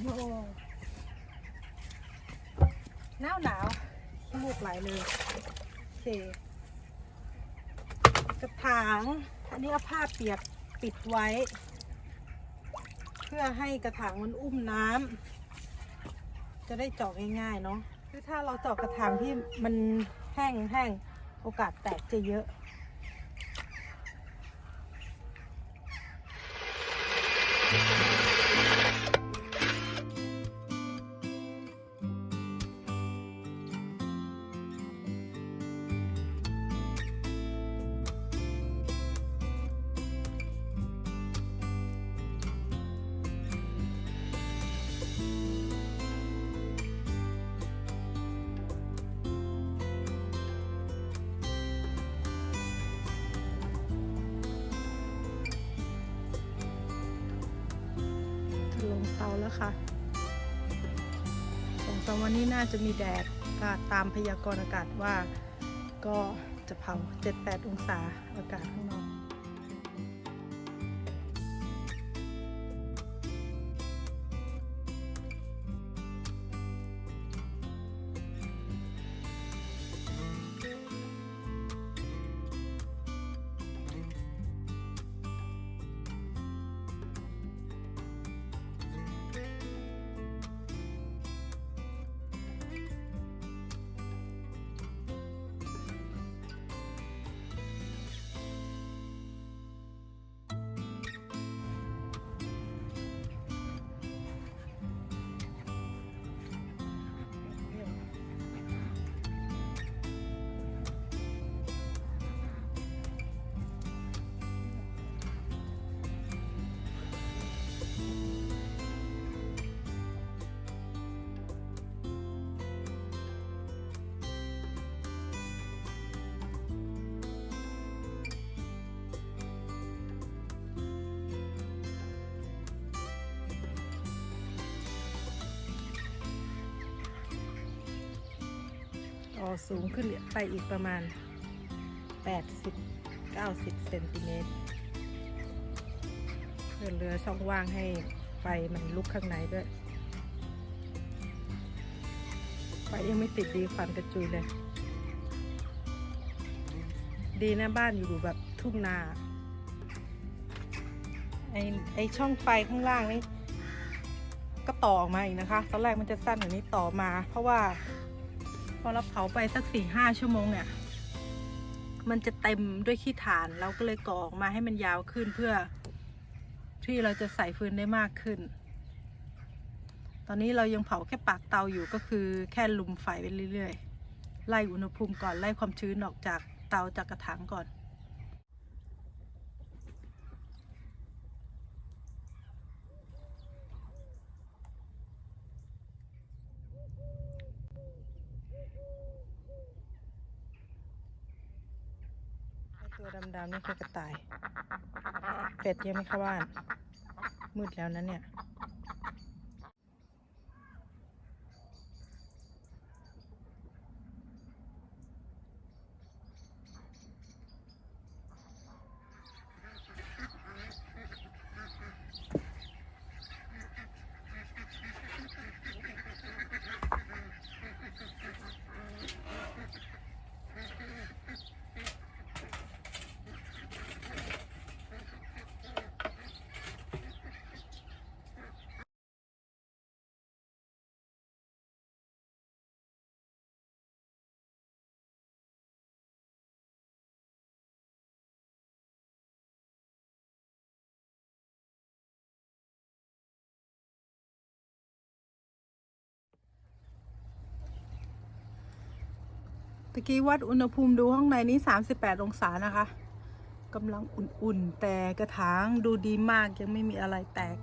โยหนาวหนาวมูกไหลเลยโอเคกระถาง อันนี้เอาผ้าเปียกปิดไว้ เพื่อให้กระถางมันอุ้มน้ำจะได้เจาะง่ายๆเนาะคือถ้าเราเจาะกระถางที่มันแห้งแห้งโอกาสแตกจะเยอะ แล้วค่ะสองสามวันนี้น่าจะมีแดดก็ตามพยากรณ์อากาศว่าก็จะเผา 7-8 องศาอากาศข้างนอก อสูงขึ้นไปอีกประมาณ 80-90 เซนติเมตรเพื่อเหลือช่องว่างให้ไฟมันลุกข้างในด้วย ไฟยังไม่ติดดีควันกระจุยเลย ดีนะบ้านอยู่แบบทุ่งนา ไอไอช่องไฟข้างล่างนี่ก็ต่อออกมาอีกนะคะ ตอนแรกมันจะสั้นกว่านี้ต่อมา เพราะว่า พอเราเผาไปสักสี่ห้าชั่วโมงเนี่ย มันจะเต็มด้วยขี้ถ่าน เราก็เลยก่อออกมาให้มันยาวขึ้นเพื่อ ที่เราจะใส่ฟืนได้มากขึ้น ตอนนี้เรายังเผาแค่ปากเตาอยู่ก็คือแค่ลุมไฟไปเรื่อยๆ ไล่อุณหภูมิก่อนไล่ความชื้นออกจากเตาจากกระถางก่อน ตัวดำๆนี่คือกระต่าย เป็ดยังไม่เข้าบ้าน มืดแล้วนะเนี่ย ตะกี้วัดอุณหภูมิดูห้องในนี้ 38 องศานะคะกำลังอุ่นๆ แต่กระถางดูดีมากยังไม่มีอะไรแตก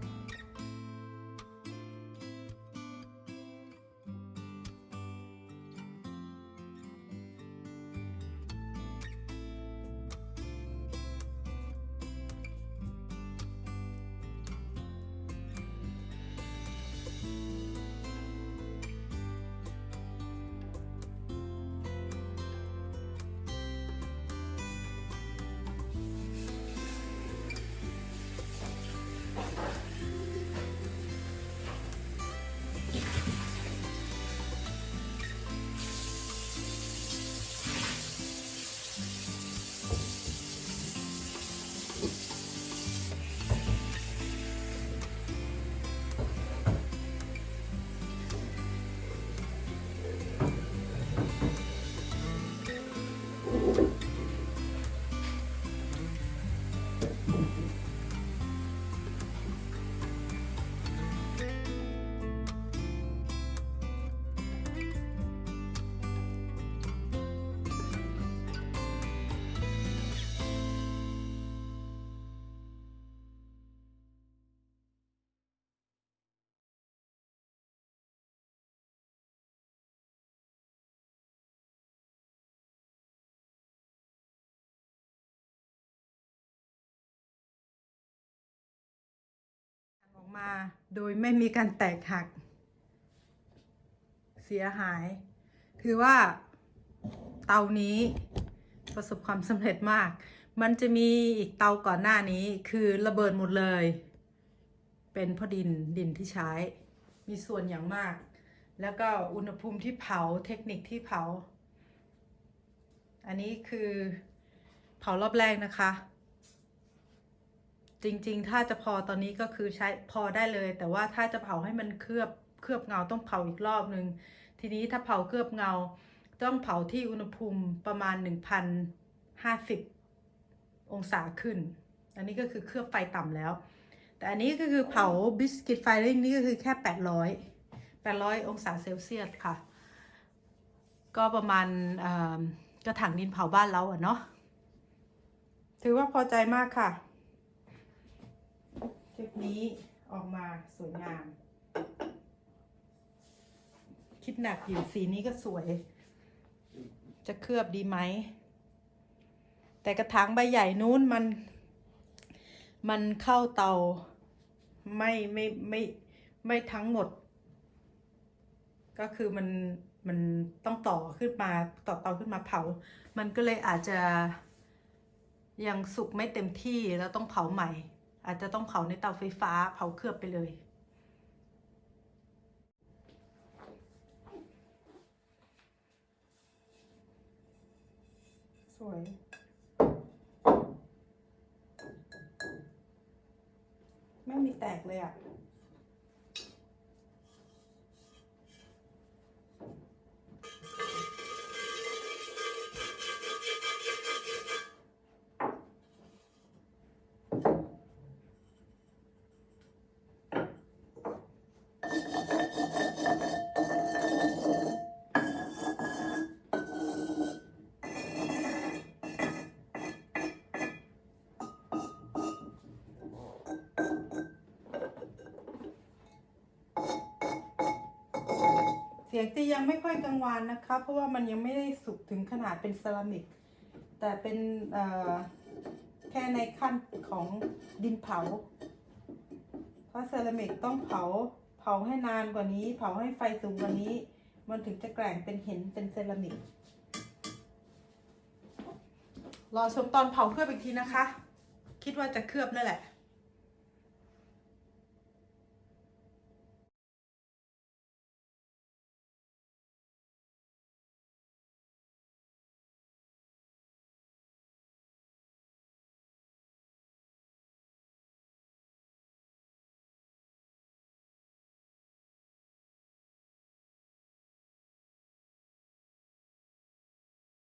มา โดยไม่มีการแตกหัก เสียหาย ถือว่าเตานี้ประสบความสำเร็จมาก มันจะมีอีกเตาก่อนหน้านี้คือระเบิดหมดเลย เป็นพราะดินดินที่ใช้ มีส่วนอย่างมาก แล้วก็อุณหภูมิที่เผาเทคนิคที่เผา อันนี้คือเผารอบแรกนะคะ จริง ๆ ถ้าจะพอตอนนี้ก็คือใช้พอได้เลย แต่ว่าถ้าจะเผาให้มันเคลือบเคลือบเงาต้องเผาอีกรอบหนึ่งทีนี้ถ้าเผาเคลือบเงา ต้องเผาที่อุณหภูมิประมาณ 1,050 องศาขึ้น อันนี้ก็คือเคลือบไฟต่ำแล้ว แต่อันนี้ก็คือเผาบิสกิตไฟริ่งนี่ก็คือแค่ 800 800 องศาเซลเซียสค่ะ ก็ประมาณกระถางดินเผาบ้านเราอะเนาะถือว่าพอใจมากค่ะ ลิปนี้ออกมาสวยงาม คิดหนักอยู่สีนี้ก็สวย จะเคลือบดีไหม แต่กระถางใบใหญ่นู้นมัน มันเข้าเตาไม่ไม่ไม่ไม่ทั้งหมด ก็คือมันมันต้องต่อขึ้นมาต่อเตาขึ้นมาเผา มันก็เลยอาจจะยังสุกไม่เต็มที่แล้วต้องเผาใหม่ อาจจะต้องเผาในเตาไฟฟ้าเผาเคลือบไปเลย สวย ไม่มีแตกเลยอะ เสียงจะยังไม่ค่อยกังวานนะคะ เพราะว่ามันยังไม่ได้สุกถึงขนาดเป็นเซรามิก แต่เป็นแค่ในขั้นของดินเผา เพราะเซรามิกต้องเผาเผาให้นานกว่านี้ เผาให้ไฟสูงกว่านี้ มันถึงจะแกร่งเป็นเห็นเป็นเซรามิก รอชมตอนเผาเคลือบอีกทีนะคะ คิดว่าจะเคลือบนั่นแหละ